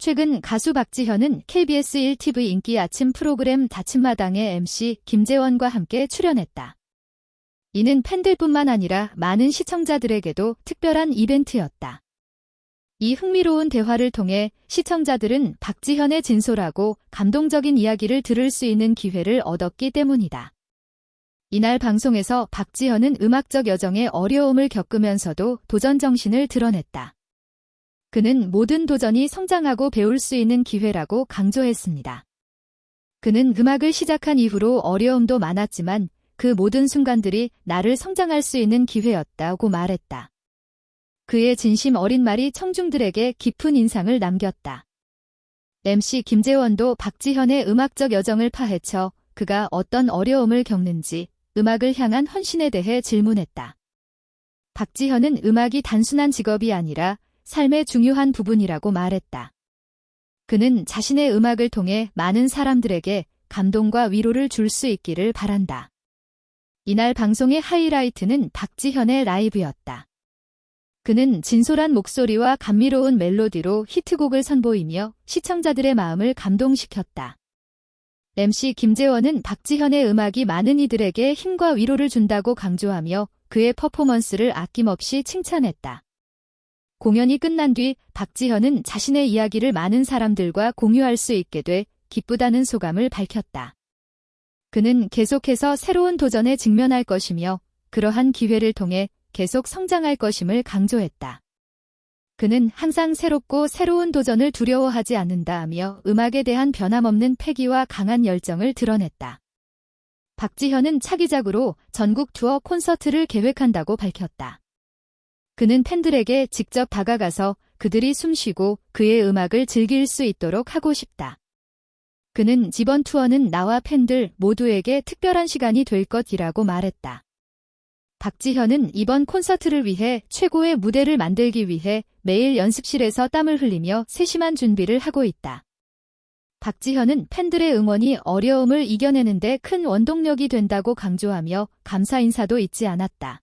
최근 가수 박지현은 KBS 1TV 인기 아침 프로그램 다침마당의 MC 김재원과 함께 출연했다. 이는 팬들뿐만 아니라 많은 시청자들에게도 특별한 이벤트였다. 이 흥미로운 대화를 통해 시청자들은 박지현의 진솔하고 감동적인 이야기를 들을 수 있는 기회를 얻었기 때문이다. 이날 방송에서 박지현은 음악적 여정의 어려움을 겪으면서도 도전 정신을 드러냈다. 그는 모든 도전이 성장하고 배울 수 있는 기회라고 강조했습니다. 그는 음악을 시작한 이후로 어려움도 많았지만 그 모든 순간들이 나를 성장할 수 있는 기회였다고 말했다. 그의 진심 어린 말이 청중들에게 깊은 인상을 남겼다. MC 김재원도 박지현의 음악적 여정을 파헤쳐 그가 어떤 어려움을 겪는지 음악을 향한 헌신에 대해 질문했다. 박지현은 음악이 단순한 직업이 아니라 삶의 중요한 부분이라고 말했다. 그는 자신의 음악을 통해 많은 사람들에게 감동과 위로를 줄 수 있기를 바란다. 이날 방송의 하이라이트는 박지현의 라이브였다. 그는 진솔한 목소리와 감미로운 멜로디로 히트곡을 선보이며 시청자들의 마음을 감동시켰다. MC 김재원은 박지현의 음악이 많은 이들에게 힘과 위로를 준다고 강조하며 그의 퍼포먼스를 아낌없이 칭찬했다. 공연이 끝난 뒤 박지현은 자신의 이야기를 많은 사람들과 공유할 수 있게 돼 기쁘다는 소감을 밝혔다. 그는 계속해서 새로운 도전에 직면할 것이며 그러한 기회를 통해 계속 성장할 것임을 강조했다. 그는 항상 새롭고 새로운 도전을 두려워하지 않는다며 음악에 대한 변함없는 패기와 강한 열정을 드러냈다. 박지현은 차기작으로 전국 투어 콘서트를 계획한다고 밝혔다. 그는 팬들에게 직접 다가가서 그들이 숨쉬고 그의 음악을 즐길 수 있도록 하고 싶다. 그는 이번 투어는 나와 팬들 모두에게 특별한 시간이 될 것이라고 말했다. 박지현은 이번 콘서트를 위해 최고의 무대를 만들기 위해 매일 연습실에서 땀을 흘리며 세심한 준비를 하고 있다. 박지현은 팬들의 응원이 어려움을 이겨내는데 큰 원동력이 된다고 강조하며 감사 인사도 잊지 않았다.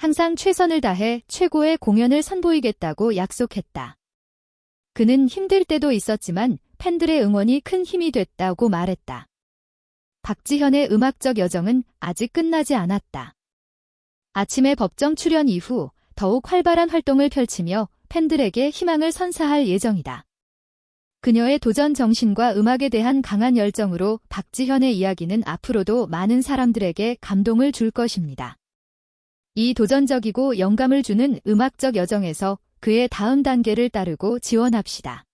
항상 최선을 다해 최고의 공연을 선보이겠다고 약속했다. 그는 힘들 때도 있었지만 팬들의 응원이 큰 힘이 됐다고 말했다. 박지현의 음악적 여정은 아직 끝나지 않았다. 아침에 법정 출연 이후 더욱 활발한 활동을 펼치며 팬들에게 희망을 선사할 예정이다. 그녀의 도전 정신과 음악에 대한 강한 열정으로 박지현의 이야기는 앞으로도 많은 사람들에게 감동을 줄 것입니다. 이 도전적이고 영감을 주는 음악적 여정에서 그의 다음 단계를 따르고 지원합시다.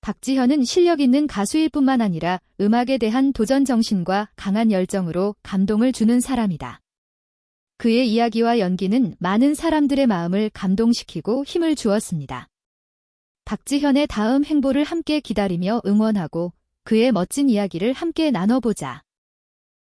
박지현은 실력 있는 가수일 뿐만 아니라 음악에 대한 도전 정신과 강한 열정으로 감동을 주는 사람이다. 그의 이야기와 연기는 많은 사람들의 마음을 감동시키고 힘을 주었습니다. 박지현의 다음 행보를 함께 기다리며 응원하고 그의 멋진 이야기를 함께 나눠보자.